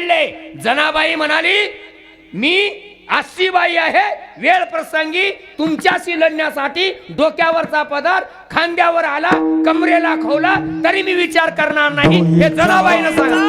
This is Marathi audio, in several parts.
लढले जनाबाई म्हणाली मी बाई आहे वेळ प्रसंगी तुमच्याशी लढण्यासाठी डोक्यावरचा पदर खांद्यावर आला कमरेला खवला तरी मी विचार करणार नाही. हे जनाबाईनं सांगा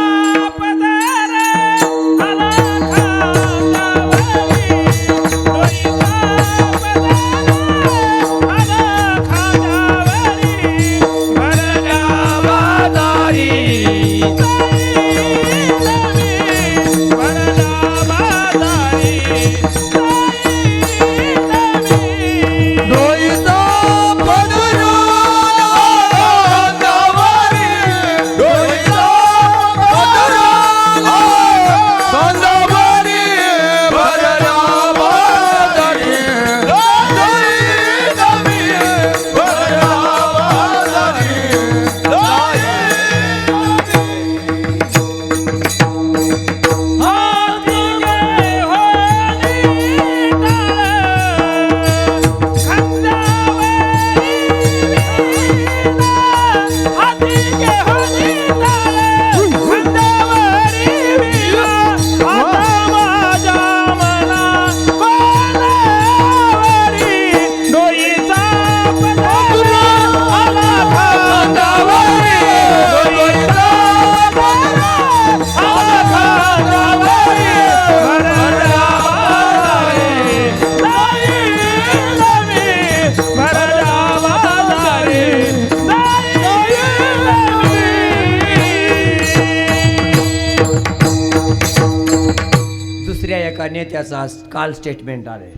एका नेत्याचा आज काल स्टेटमेंट आले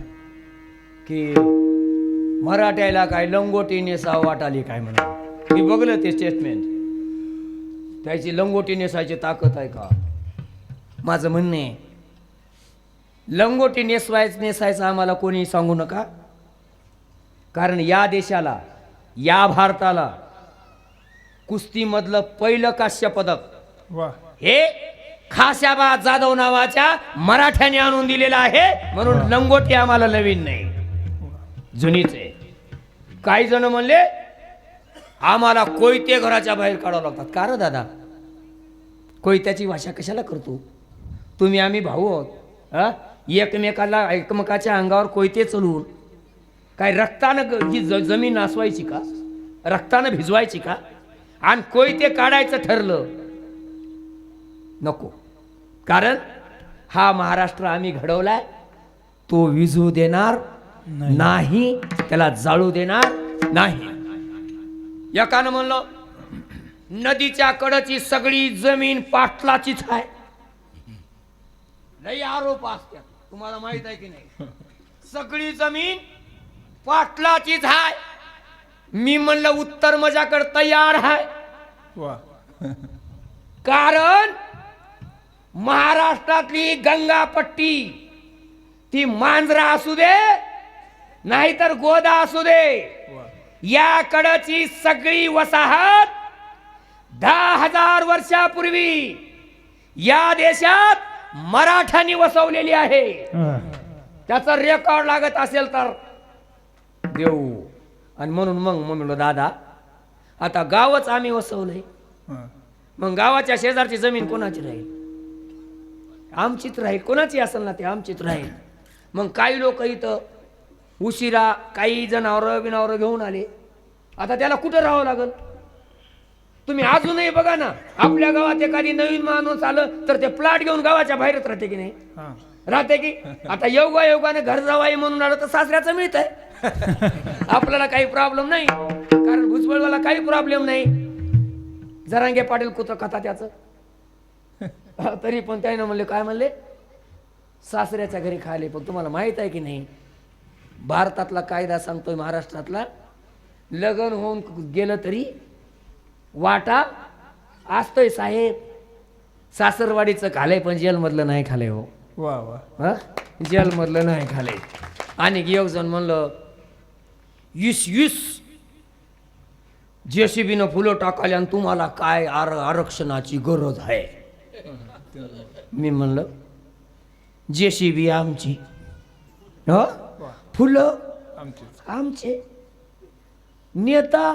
की मराठ्याला काय लंगोटी नेसा वाट आली काय म्हणा मी बघलं ते स्टेटमेंट त्याची लंगोटी नेसायची ताकद आहे का? माझं म्हणणं आहे लंगोटी नेसवायच नेसायचं आम्हाला कोणी सांगू नका. कारण या देशाला या भारताला कुस्तीमधलं पहिलं काश्य पदक हे खाशाबा जाधव नावाच्या मराठ्याने आणून दिलेलं आहे. म्हणून लंगोटी आम्हाला नवीन नाही. जुनीच आहे. काही जण म्हणले आम्हाला कोयते घराच्या बाहेर काढावं लागतात. का रे दादा? कोयत्याची भाषा कशाला करतो? तुम्ही आम्ही भाऊ आहोत. एकमेकाला एकमेकाच्या अंगावर कोयते चलवून काय रक्तानं ही ज- जमीन नासवायची का? रक्तानं भिजवायची का? आणि कोयते काढायचं ठरलं नको. कारण हा महाराष्ट्र आम्ही घडवलाय तो विजू देणार नाही. त्याला जाळू देणार नाही. एकानं म्हणलं नदीच्या कडची सगळी जमीन पाटलाचीच आहे. लई आरोप असतात. तुम्हाला माहीत आहे की नाही? सगळी जमीन पाटलाचीच आहे. मी म्हणलं उत्तर माझ्याकडे तयार आहे. कारण महाराष्ट्रातली गंगापट्टी ती मांजरा असू दे नाहीतर गोदा असू दे वा या कडची सगळी वसाहत दहा हजार वर्षापूर्वी या देशात मराठ्यांनी वसवलेली आहे. त्याचा रेकॉर्ड लागत असेल तर देऊ. आणि म्हणून मग मग म्हणलो दादा आता गावच आम्ही वसवलंय. मग गावाच्या शेजारची जमीन कोणाची राहील? आमचीच राहील कोणाची असेल ना ते आमचीच राहील मग काही लोक इथं उशिरा काही जनावरं बिनावरं घेऊन आले. आता त्याला कुठं राहावं लागल? तुम्ही अजूनही बघा ना आपल्या गावात एखादी नवीन माणूस आलं तर ते प्लॉट घेऊन गावाच्या बाहेरच राहते की नाही? राहते की? आता योगा योगाने घर जावाई म्हणून आलं तर सासऱ्याचं मिळत आहे आपल्याला काही प्रॉब्लेम नाही. कारण भुजबळवाला काही प्रॉब्लेम नाही. जरांगे पाटील कुत्र कथा त्याचं तरी पण त्याने म्हणले काय म्हणले? सासऱ्याच्या घरी खायले पण तुम्हाला माहीत आहे की नाही भारतातला कायदा सांगतोय महाराष्ट्रातला लग्न होऊन गेलं तरी वाटा असतोय साहेब. सासरवाडीचं खालय पण जेलमधलं नाही खालय हो. वा वा. हा? जेलमधलं नाही खालय. आणि एक जण म्हणलं वीस वीस जेसीबीनं फुलं टाकाली आणि तुम्हाला काय आर आरक्षणाची गरज आहे? मी म्हणलं जेसीबी आमची ह? फुलं आमचे. आमचे. नेता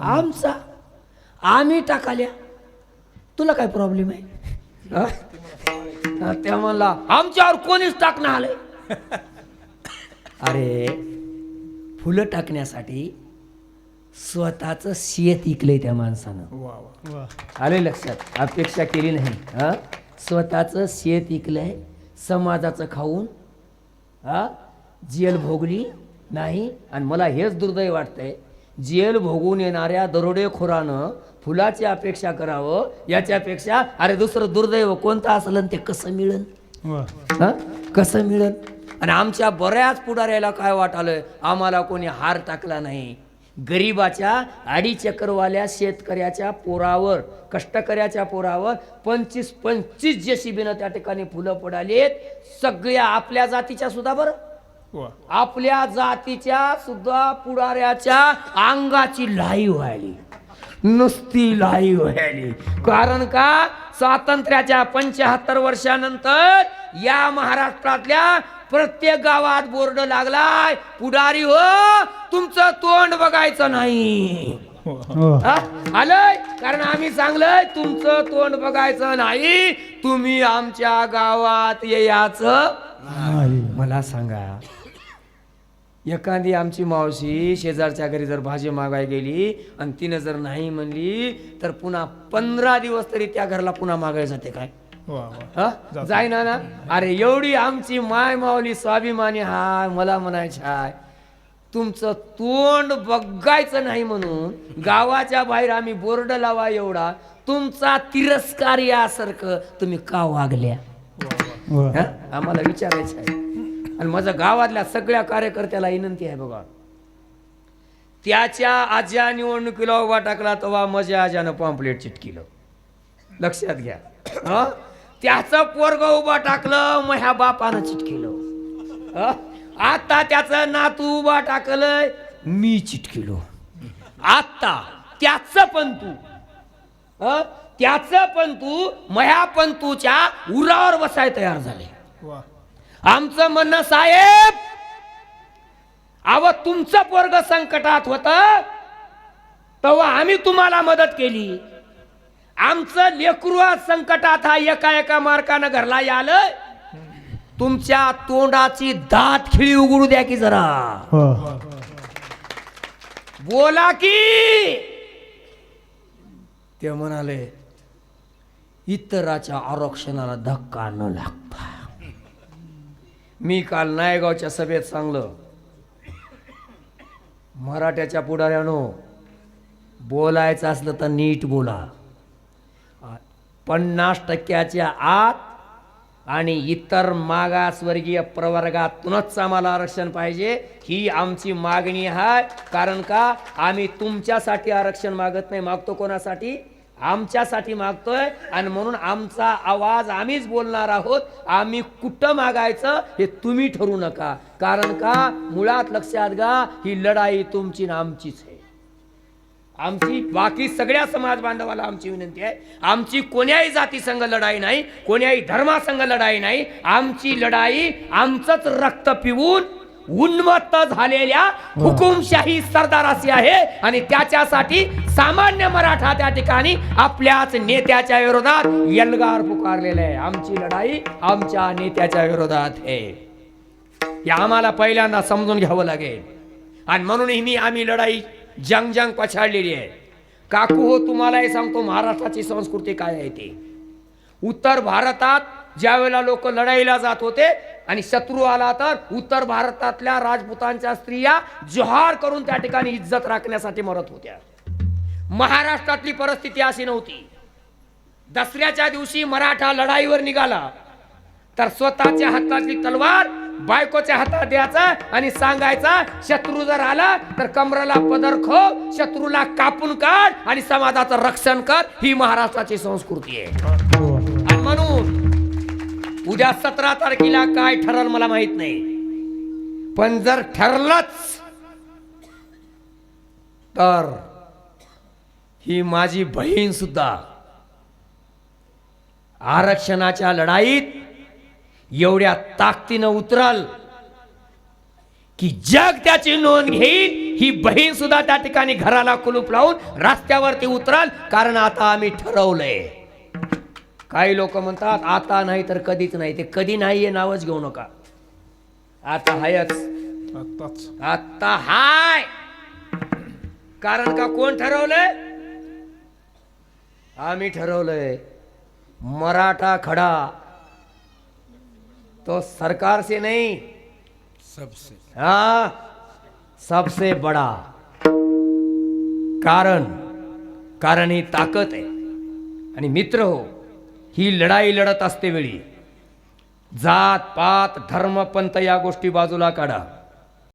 आमचा. आम्ही टाकाल्या. तुला काय प्रॉब्लेम आहे? त्या म्हणला आमच्यावर कोणीच टाकणं आलंय. अरे फुलं टाकण्यासाठी स्वतःच शेत इकलंय त्या माणसानं. वा वा. आले लक्षात? अपेक्षा केली नाही हा? स्वतःचं शेत इकलंय समाजाचं खाऊन हा? जेल भोगली नाही आणि मला हेच दुर्दैव वाटतंय जेल भोगून येणाऱ्या दरोडेखोरानं फुलाची अपेक्षा करावं याच्यापेक्षा अरे दुसरं दुर्दैव कोणतं असलं आणि ते कसं मिळेल? वा. हा? कसं मिळेल? आणि आमच्या बऱ्याच पुढाऱ्याला काय वाटालं आम्हाला कोणी हार टाकला नाही. गरिबाच्या आडी चक्रवाल्या शेतकऱ्याच्या पोरावर कष्टकऱ्याच्या पोरावर पंचवीस पंचवीस जेसीबीनं त्या ठिकाणी फुलं पडालीत. सगळ्या आपल्या जातीच्या सुद्धा बरं. आपल्या जातीच्या सुद्धा पुढाऱ्याच्या अंगाची लाई व्हायली. नुसती लाई व्हायली. कारण का? स्वातंत्र्याच्या पंच्याहत्तर वर्षानंतर या महाराष्ट्रातल्या प्रत्येक गावात बोर्ड लागलाय पुढारी हो तुमचं तोंड बघायचं नाही. हा? आलंय? कारण आम्ही सांगलंय तुमचं तोंड बघायचं नाही तुम्ही आमच्या गावात यायचं मला सांगा एखादी आमची मावशी शेजारच्या घरी जर भाजी मागाय गेली आणि तिनं जर नाही म्हणली तर पुन्हा पंधरा दिवस तरी त्या घरला पुन्हा मागायला जाते काय? जाय ना ना. अरे एवढी आमची माय माऊली स्वाभिमानी हाय मला म्हणायची हाय. तुमचं तोंड बघायचं नाही म्हणून गावाच्या बाहेर आम्ही बोर्ड लावा एवढा तुमचा तिरस्कार यासारखं तुम्ही का वागल्या? हा? आम्हाला विचारायचं आहे. आणि माझ्या गावातल्या सगळ्या कार्यकर्त्याला विनंती आहे बघा. त्याच्या आज्या निवडणुकीला उभा टाकला तेव्हा माझ्या आज्यानं पॉम्पलेट चिटकिलं. लक्षात घ्या. हं? त्याचं पोरग उभा टाकलं मग ह्या बापानं चिटकिलं? आता त्याचं नातू उभा टाकलंय मी चिटकिलो आता त्याच पण तू. हं? त्याचं पण तू मह्या पण तूच्या उरावर बसाय तयार झाले. आमचं म्हणणं साहेब अव तुमचं पोरग संकटात होत तेव्हा आम्ही तुम्हाला मदत केली. आमचं लेकरू संकटात हा एका एका मार्कानं घरला आलं तुमच्या तोंडाची दात खिळी उघडू द्या की जरा. वा बोला की. ते म्हणाले इतराच्या आरक्षणाला धक्का न लागता. मी काल नायगावच्या सभेत सांगलं मराठ्याच्या पुढाऱ्यानो बोलायचं असलं तर नीट बोला. पन्नास टक्क्याच्या आत आणि इतर मागासवर्गीय प्रवर्गातूनच आम्हाला आरक्षण पाहिजे. ही आमची मागणी आहे. कारण का? आम्ही तुमच्यासाठी आरक्षण मागत नाही मागतो कोणासाठी? आमच्यासाठी मागतोय आणि म्हणून आमचा आवाज आम्हीच बोलणार आहोत. आम्ही कुठं मागायचं हे तुम्ही ठरू नका. कारण का? मुळात लक्षात घ्या ही लढाई तुमची ना आमचीच आहे. आमची बाकी सगळ्या समाज बांधवाला आमची विनंती आहे. आमची कोण्याही जाती संघ लढाई नाही कोण्याही धर्मासंघ लढाई नाही. आमची लढाई आमचंच रक्त पिऊन उन्मत्त झालेल्या हुकुमशाही सरदाराशी आहे आणि त्याच्यासाठी सामान्य मराठा त्या ठिकाणी आपल्याच नेत्याच्या विरोधात यलगार पुकारलेलं आहे. आमची लढाई आमच्या नेत्याच्या विरोधात आहे. हे आम्हाला पहिल्यांदा समजून घ्यावं लागेल. आणि म्हणूनही मी आम्ही लढाई जंग जंग पछाडलेली आहे. काकू हो तुम्हाला हे सांगतो महाराष्ट्राची संस्कृती काय आहे ते. उत्तर भारतात ज्यावेळेला लोक लढाईला जात होते आणि शत्रू आला तर उत्तर भारतातल्या राजपुतांच्या स्त्रिया जोहार करून त्या ठिकाणी इज्जत राखण्यासाठी मरत होत्या. महाराष्ट्रातली परिस्थिती अशी नव्हती. दसऱ्याच्या दिवशी मराठा लढाईवर निघाला तर स्वतःच्या हातातली तलवार बायकोच्या हातात द्यायचा आणि सांगायचा शत्रू जर आला तर कमराला पदर खो शत्रूला कापून काढ आणि समाजाचं रक्षण कर. ही महाराष्ट्राची संस्कृती आहे. आणि म्हणून उद्या सतरा तारखेला काय ठरल मला माहीत नाही. पण जर ठरलंच तर ही माझी बहीण सुद्धा आरक्षणाच्या लढाईत एवढ्या ताकदीनं उतरल की जग त्याची नोंद घेईल ही बहीण सुद्धा त्या ठिकाणी घराला कुलूप लावून रस्त्यावरती उतरल. कारण आता आम्ही ठरवलंय. काही लोक म्हणतात आता नाही तर कधीच नाही. ते कधी नाही हे नावच घेऊ नका. आता हायच. आता हाय. कारण का कोण ठरवलंय? आम्ही ठरवलंय मराठा खडा. तो सरकार से नहीं। सबसे। हाँ सबसे बडा कारण कारण ही ताकद आहे आणि मित्र हो ही लढाई लढत असते वेळी. जात पात धर्म पंथ या गोष्टी बाजूला काढा.